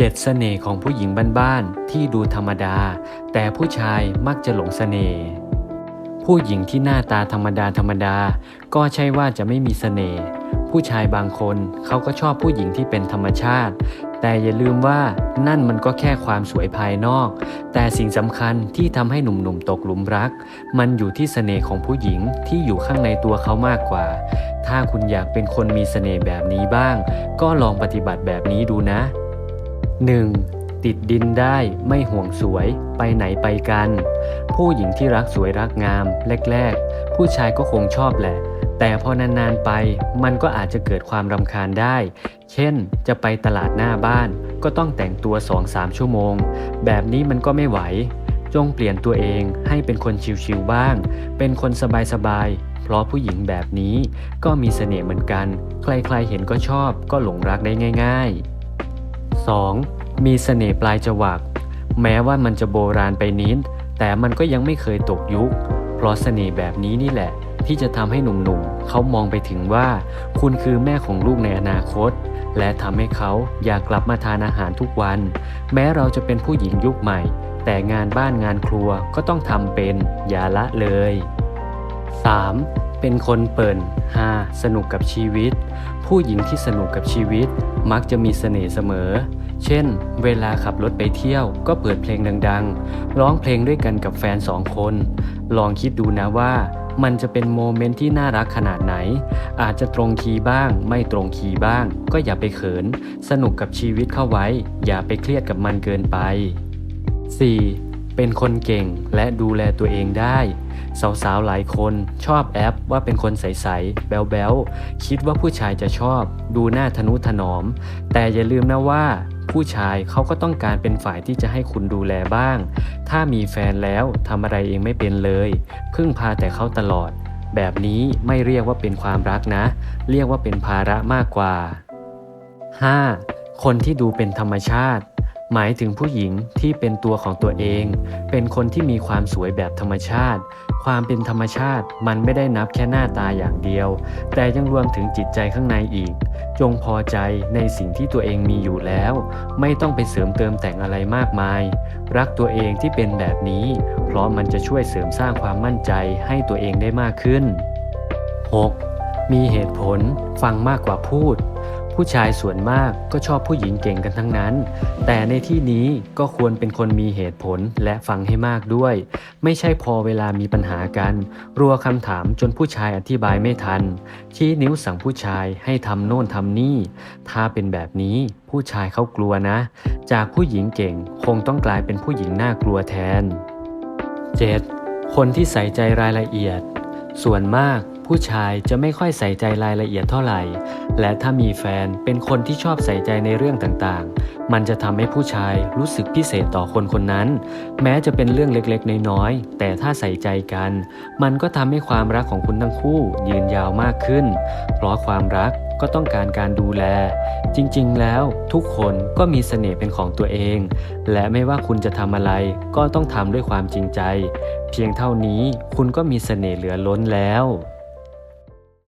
เจ็ดเสน่ห์ของผู้หญิงบ้านๆที่ดูธรรมดา แต่ผู้ชายมักจะหลงเสน่ห์ผู้หญิงที่หน้าตาธรรมดาธรรมดา ก็ใช่ว่าจะไม่มีเสน่ห์ผู้ชายบางคนเขาก็ชอบผู้หญิงที่เป็นธรรมชาติ แต่อย่าลืมว่านั่นมันก็แค่ความสวยภายนอก แต่สิ่งสำคัญที่ทำให้หนุ่มๆตกหลุมรัก มันอยู่ที่เสน่ห์ของผู้หญิงที่อยู่ข้างในตัวเขามากกว่า ถ้าคุณอยากเป็นคนมีเสน่ห์แบบนี้บ้าง ก็ลองปฏิบัติแบบนี้ดูนะ 1. ติดดินได้ไม่ห่วงสวยไปไหนไปกัน ผู้หญิงที่รักสวยรักงามแรกๆ ผู้ชายก็คงชอบแหละ แต่พอนานๆไปมันก็อาจจะเกิดความรำคาญได้ เช่น จะไปตลาดหน้าบ้าน ก็ต้องแต่งตัว 2-3 ชั่วโมง แบบนี้มันก็ไม่ไหว จงเปลี่ยนตัวเองให้เป็นคนชิวๆบ้าง เป็นคนสบายๆเพราะผู้หญิงแบบนี้ก็มีเสน่ห์เหมือนกัน ใครๆเห็นก็ชอบก็หลงรักได้ง่าย ๆ 2. มีเสน่ห์ปลายจวักแม้ว่ามันจะโบราณไปนิดแต่มันก็ยังไม่เคยตกยุค เพราะเสน่ห์แบบนี้นี่แหละ ที่จะทำให้หนุ่มๆเขามองไปถึงว่า คุณคือแม่ของลูกในอนาคต และทำให้เขาอยากกลับมาทานอาหารทุกวัน แม้เราจะเป็นผู้หญิงยุคใหม่ แต่งานบ้านงานครัวก็ต้องทำเป็นอย่าละเลย 3. เป็นคนเปิ่นฮาสนุกกับชีวิต ผู้หญิงที่สนุกกับชีวิต มักจะมีเสน่ห์เสมอ เช่น เวลาขับรถไปเที่ยว ก็เปิดเพลงดังๆ ร้องเพลงด้วยกันกับแฟนสองคน ลองคิดดูนะว่ามันจะเป็นโมเมนต์ที่น่ารักขนาดไหน อาจจะตรงคีย์บ้าง ไม่ตรงคีย์บ้าง ก็อย่าไปเขิน สนุกกับชีวิตเข้าไว้ อย่าไปเครียดกับมันเกินไป 4. เป็นคนเก่งและดูแลตัวเองได้ สาวๆหลายคนชอบแอปว่าเป็นคนใสๆแบ๊วๆคิดว่าผู้ชายจะชอบ ดูหน้าทนุถนอม แต่อย่าลืมนะว่า ผู้ชายเขาก็ต้องการเป็นฝ่ายที่จะให้คุณดูแลบ้าง ถ้ามีแฟนแล้วทำอะไรเองไม่เป็นเลยพึ่งพาแต่เขาตลอด แบบนี้ไม่เรียกว่าเป็นความรักนะ เรียกว่าเป็นภาระมากกว่า 5. คนที่ดูเป็นธรรมชาติ หมายถึงผู้หญิงที่เป็นตัวของตัวเอง เป็นคนที่มีความสวยแบบธรรมชาติ ความเป็นธรรมชาติมันไม่ได้นับแค่หน้าตาอย่างเดียว แต่ยังรวมถึงจิตใจข้างในอีก จงพอใจในสิ่งที่ตัวเองมีอยู่แล้ว ไม่ต้องไปเสริมเติมแต่งอะไรมากมาย รักตัวเองที่เป็นแบบนี้ เพราะมันจะช่วยเสริมสร้างความมั่นใจให้ตัวเองได้มากขึ้น 6. มีเหตุผลฟังมากกว่าพูด ผู้ชายส่วนมากก็ชอบผู้หญิงเก่งกันทั้งนั้น แต่ในที่นี้ก็ควรเป็นคนมีเหตุผลและฟังให้มากด้วย ไม่ใช่พอเวลามีปัญหากัน รัวคำถามจนผู้ชายอธิบายไม่ทัน ชี้นิ้วสั่งผู้ชายให้ทำโน่นทำนี่ ถ้าเป็นแบบนี้ผู้ชายเขากลัวนะ จากผู้หญิงเก่งคงต้องกลายเป็นผู้หญิงน่ากลัวแทน 7. คนที่ใส่ใจรายละเอียด ส่วนมาก ผู้ชายจะไม่ค่อยใส่ใจรายละเอียดเท่าไหร่ และถ้ามีแฟนเป็นคนที่ชอบใส่ใจในเรื่องต่างๆ มันจะทำให้ผู้ชายรู้สึกพิเศษต่อคนคนนั้น แม้จะเป็นเรื่องเล็กๆ น้อยๆ แต่ถ้าใส่ใจกัน มันก็ทำให้ความรักของคุณทั้งคู่ยืนยาวมากขึ้น เพราะความรักก็ต้องการการดูแล จริงๆ แล้วทุกคนก็มีเสน่ห์เป็นของตัวเอง และไม่ว่าคุณจะทำอะไร ก็ต้องทำด้วยความจริงใจ เพียงเท่านี้คุณก็มีเสน่ห์เหลือล้นแล้ว